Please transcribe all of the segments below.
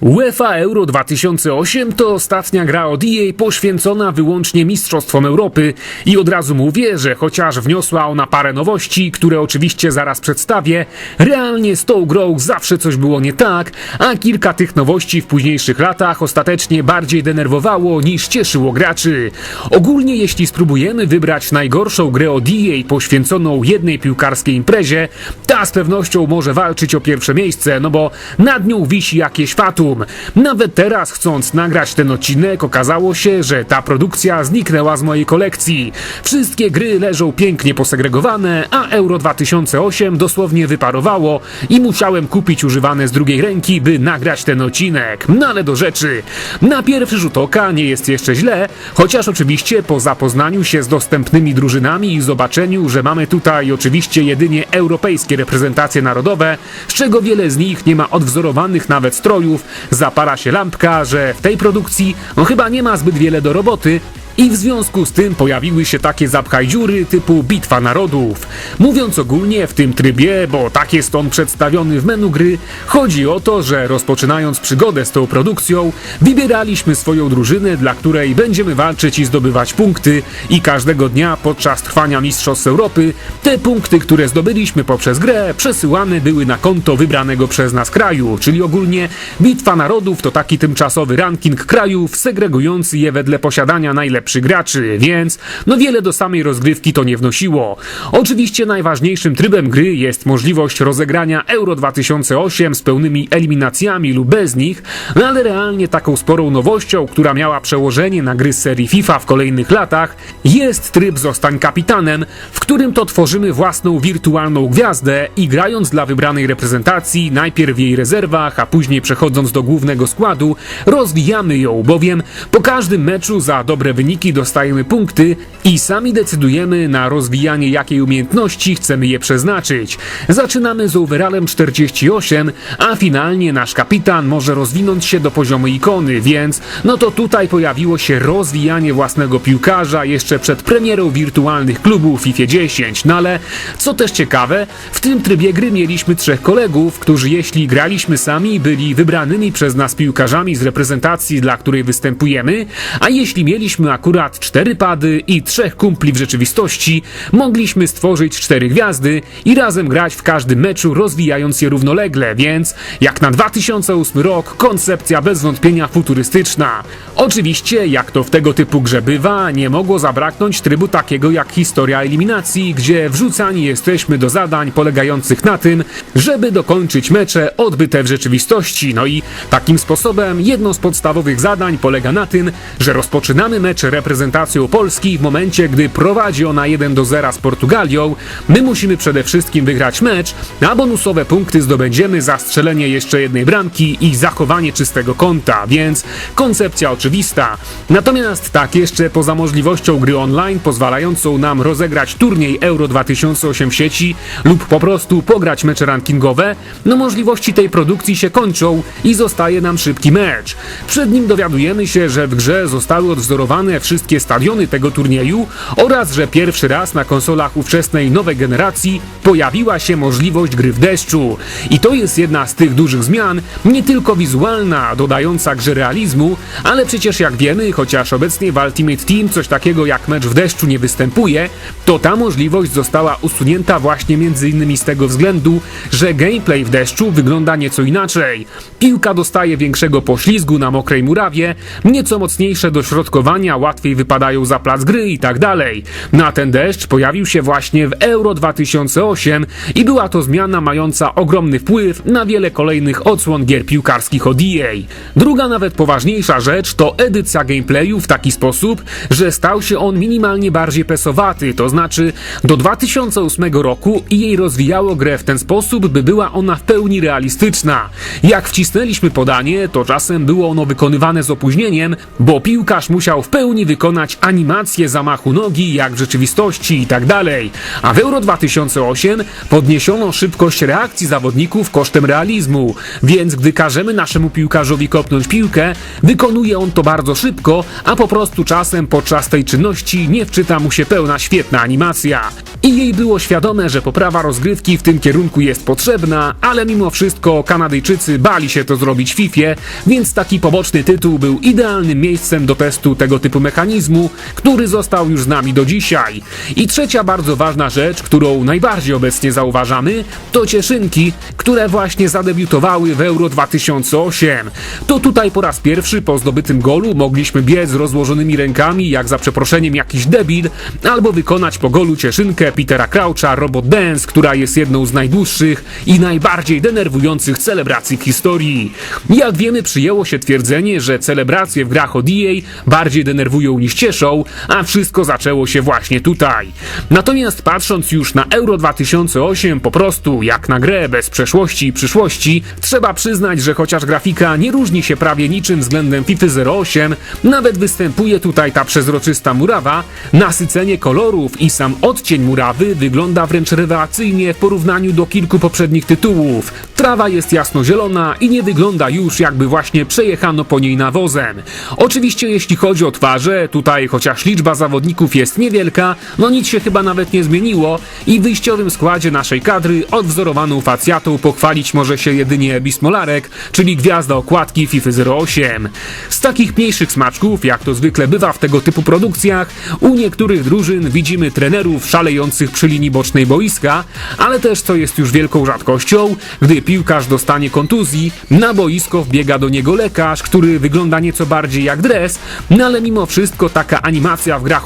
UEFA Euro 2008 to ostatnia gra od EA poświęcona wyłącznie Mistrzostwom Europy i od razu mówię, że chociaż wniosła ona parę nowości, które oczywiście zaraz przedstawię, realnie z tą grą zawsze coś było nie tak, a kilka tych nowości w późniejszych latach ostatecznie bardziej denerwowało niż cieszyło graczy. Ogólnie jeśli spróbujemy wybrać najgorszą grę od EA poświęconą jednej piłkarskiej imprezie, ta z pewnością może walczyć o pierwsze miejsce, no bo nad nią wisi jakieś fatum. Nawet teraz, chcąc nagrać ten odcinek, okazało się, że ta produkcja zniknęła z mojej kolekcji. Wszystkie gry leżą pięknie posegregowane, a Euro 2008 dosłownie wyparowało i musiałem kupić używane z drugiej ręki, by nagrać ten odcinek. No ale do rzeczy. Na pierwszy rzut oka nie jest jeszcze źle, chociaż oczywiście po zapoznaniu się z dostępnymi drużynami i zobaczeniu, że mamy tutaj oczywiście jedynie europejskie reprezentacje narodowe, z czego wiele z nich nie ma odwzorowanych nawet strojów, zapala się lampka, że w tej produkcji no chyba nie ma zbyt wiele do roboty, i w związku z tym pojawiły się takie zapchaj dziury typu Bitwa Narodów. Mówiąc ogólnie w tym trybie, bo tak jest on przedstawiony w menu gry, chodzi o to, że rozpoczynając przygodę z tą produkcją, wybieraliśmy swoją drużynę, dla której będziemy walczyć i zdobywać punkty i każdego dnia podczas trwania Mistrzostw Europy te punkty, które zdobyliśmy poprzez grę, przesyłane były na konto wybranego przez nas kraju, czyli ogólnie Bitwa Narodów to taki tymczasowy ranking krajów segregujący je wedle posiadania najlepszych graczy, więc no wiele do samej rozgrywki to nie wnosiło. Oczywiście najważniejszym trybem gry jest możliwość rozegrania Euro 2008 z pełnymi eliminacjami lub bez nich, no ale realnie taką sporą nowością, która miała przełożenie na gry z serii FIFA w kolejnych latach, jest tryb Zostań Kapitanem, w którym to tworzymy własną wirtualną gwiazdę i grając dla wybranej reprezentacji, najpierw w jej rezerwach, a później przechodząc do głównego składu, rozwijamy ją, bowiem po każdym meczu za dobre wyniki dostajemy punkty i sami decydujemy na rozwijanie jakiej umiejętności chcemy je przeznaczyć. Zaczynamy z overallem 48, a finalnie nasz kapitan może rozwinąć się do poziomu ikony, więc no to tutaj pojawiło się rozwijanie własnego piłkarza jeszcze przed premierą wirtualnych klubów FIFA 10. No ale co też ciekawe, w tym trybie gry mieliśmy trzech kolegów, którzy jeśli graliśmy sami, byli wybranymi przez nas piłkarzami z reprezentacji, dla której występujemy, a jeśli mieliśmy akurat cztery pady i trzech kumpli w rzeczywistości, mogliśmy stworzyć cztery gwiazdy i razem grać w każdym meczu, rozwijając je równolegle, więc jak na 2008 rok, koncepcja bez wątpienia futurystyczna. Oczywiście, jak to w tego typu grze bywa, nie mogło zabraknąć trybu takiego jak historia eliminacji, gdzie wrzucani jesteśmy do zadań polegających na tym, żeby dokończyć mecze odbyte w rzeczywistości. No i takim sposobem jedno z podstawowych zadań polega na tym, że rozpoczynamy mecz reprezentacją Polski w momencie, gdy prowadzi ona 1 do 0 z Portugalią. My musimy przede wszystkim wygrać mecz, a bonusowe punkty zdobędziemy za strzelenie jeszcze jednej bramki i zachowanie czystego konta, więc koncepcja oczywista. Natomiast tak jeszcze poza możliwością gry online pozwalającą nam rozegrać turniej Euro 2008 w sieci lub po prostu pograć mecze rankingowe, no możliwości tej produkcji się kończą i zostaje nam szybki mecz. Przed nim dowiadujemy się, że w grze zostały odwzorowane wszystkie stadiony tego turnieju oraz że pierwszy raz na konsolach ówczesnej nowej generacji pojawiła się możliwość gry w deszczu. I to jest jedna z tych dużych zmian, nie tylko wizualna, dodająca grze realizmu, ale przecież jak wiemy, chociaż obecnie w Ultimate Team coś takiego jak mecz w deszczu nie występuje, to ta możliwość została usunięta właśnie innymi z tego względu, że gameplay w deszczu wygląda nieco inaczej. Piłka dostaje większego poślizgu na mokrej murawie, nieco mocniejsze dośrodkowania łatwiej wypadają za plac gry i tak dalej. Na ten deszcz pojawił się właśnie w Euro 2008 i była to zmiana mająca ogromny wpływ na wiele kolejnych odsłon gier piłkarskich od EA. Druga nawet poważniejsza rzecz to edycja gameplayu w taki sposób, że stał się on minimalnie bardziej pesowaty, to znaczy do 2008 roku EA rozwijało grę w ten sposób, by była ona w pełni realistyczna. Jak wcisnęliśmy podanie, to czasem było ono wykonywane z opóźnieniem, bo piłkarz musiał w pełni wykonać animację zamachu nogi, jak w rzeczywistości i tak dalej. A w Euro 2008 podniesiono szybkość reakcji zawodników kosztem realizmu, więc gdy każemy naszemu piłkarzowi kopnąć piłkę, wykonuje on to bardzo szybko, a po prostu czasem podczas tej czynności nie wczyta mu się pełna świetna animacja. I jej było świadome, że poprawa rozgrywki w tym kierunku jest potrzebna, ale mimo wszystko Kanadyjczycy bali się to zrobić w FIFA, więc taki poboczny tytuł był idealnym miejscem do testu tego typu mechanizmu, który został już z nami do dzisiaj. I trzecia bardzo ważna rzecz, którą najbardziej obecnie zauważamy, to cieszynki, które właśnie zadebiutowały w Euro 2008. To tutaj po raz pierwszy po zdobytym golu mogliśmy biec rozłożonymi rękami, jak za przeproszeniem jakiś debil, albo wykonać po golu cieszynkę Petera Croucha Robot Dance, która jest jedną z najdłuższych i najbardziej denerwujących celebracji w historii. Jak wiemy, przyjęło się twierdzenie, że celebracje w grach od EA bardziej denerwują niż cieszą, a wszystko zaczęło się właśnie tutaj. Natomiast patrząc już na Euro 2008 po prostu jak na grę bez przeszłości i przyszłości, trzeba przyznać, że chociaż grafika nie różni się prawie niczym względem FIFA 08, nawet występuje tutaj ta przezroczysta murawa, nasycenie kolorów i sam odcień murawy wygląda wręcz rewelacyjnie w porównaniu do kilku poprzednich tytułów. Trawa jest jasnozielona i nie wygląda już jakby właśnie przejechano po niej nawozem. Oczywiście jeśli chodzi o twarze, tutaj chociaż liczba zawodników jest niewielka, no nic się chyba nawet nie zmieniło i w wyjściowym składzie naszej kadry odwzorowaną facjatą pochwalić może się jedynie Bismolarek, czyli gwiazda okładki FIFA 08. Z takich mniejszych smaczków, jak to zwykle bywa w tego typu produkcjach, u niektórych drużyn widzimy trenerów szalejących przy linii bocznej boiska, ale też co jest już wielką rzadkością, gdy piłkarz dostanie kontuzji, na boisko wbiega do niego lekarz, który wygląda nieco bardziej jak dres, no ale mimo wszystko taka animacja w grach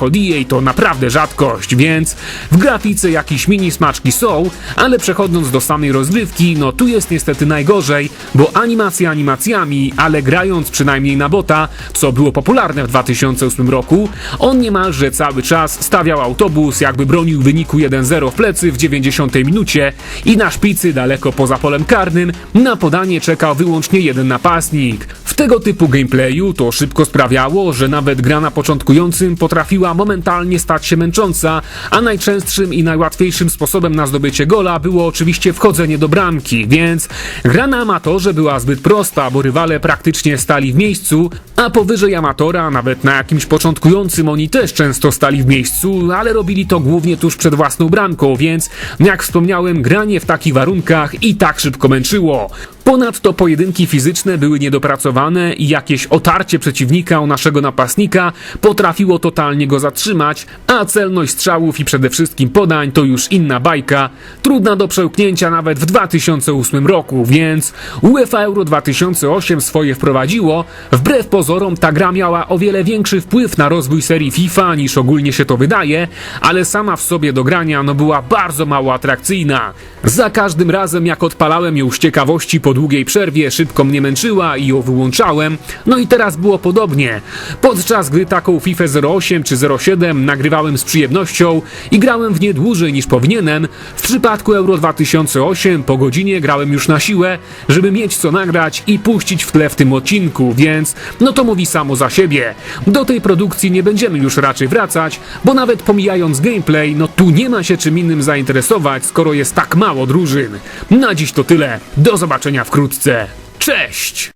to naprawdę rzadkość, więc w grafice jakieś mini smaczki są, ale przechodząc do samej rozgrywki, no tu jest niestety najgorzej, bo animacje animacjami, ale grając przynajmniej na bota, co było popularne w 2008 roku, on niemalże cały czas stawiał autobus, jakby bronił wyniku 1-0 w plecy w 90 minucie i na szpicy daleko poza polem karnym na podanie czekał wyłącznie jeden napastnik. W tego typu gameplayu to szybko sprawiało, że nawet gra na początkującym potrafiła momentalnie stać się męcząca, a najczęstszym i najłatwiejszym sposobem na zdobycie gola było oczywiście wchodzenie do bramki, więc gra na amatorze była zbyt prosta, bo rywale praktycznie stali w miejscu, a powyżej amatora, nawet na jakimś początkującym oni też często stali w miejscu, ale robili to głównie tuż przed własną bramką, więc jak wspomniałem, granie w takich warunkach i tak szybko męczyło. Ponadto pojedynki fizyczne były niedopracowane i jakieś otarcie przeciwnika o naszego napastnika potrafiło totalnie go zatrzymać, a celność strzałów i przede wszystkim podań to już inna bajka, trudna do przełknięcia nawet w 2008 roku, więc UEFA Euro 2008 swoje wprowadziło, wbrew pozorom ta gra miała o wiele większy wpływ na rozwój serii FIFA niż ogólnie się to wydaje, ale sama w sobie do grania no była bardzo mało atrakcyjna. Za każdym razem jak odpalałem ją z ciekawości po długiej przerwie szybko mnie męczyła i ją wyłączałem, no i teraz było podobnie. Podczas gdy taką FIFA 08 czy 07 nagrywałem z przyjemnością i grałem w nie dłużej niż powinienem, w przypadku Euro 2008 po godzinie grałem już na siłę, żeby mieć co nagrać i puścić w tle w tym odcinku, więc no to mówi samo za siebie. Do tej produkcji nie będziemy już raczej wracać, bo nawet pomijając gameplay, no tu nie ma się czym innym zainteresować, skoro jest tak mało drużyn. Na dziś to tyle. Do zobaczenia wkrótce. Cześć!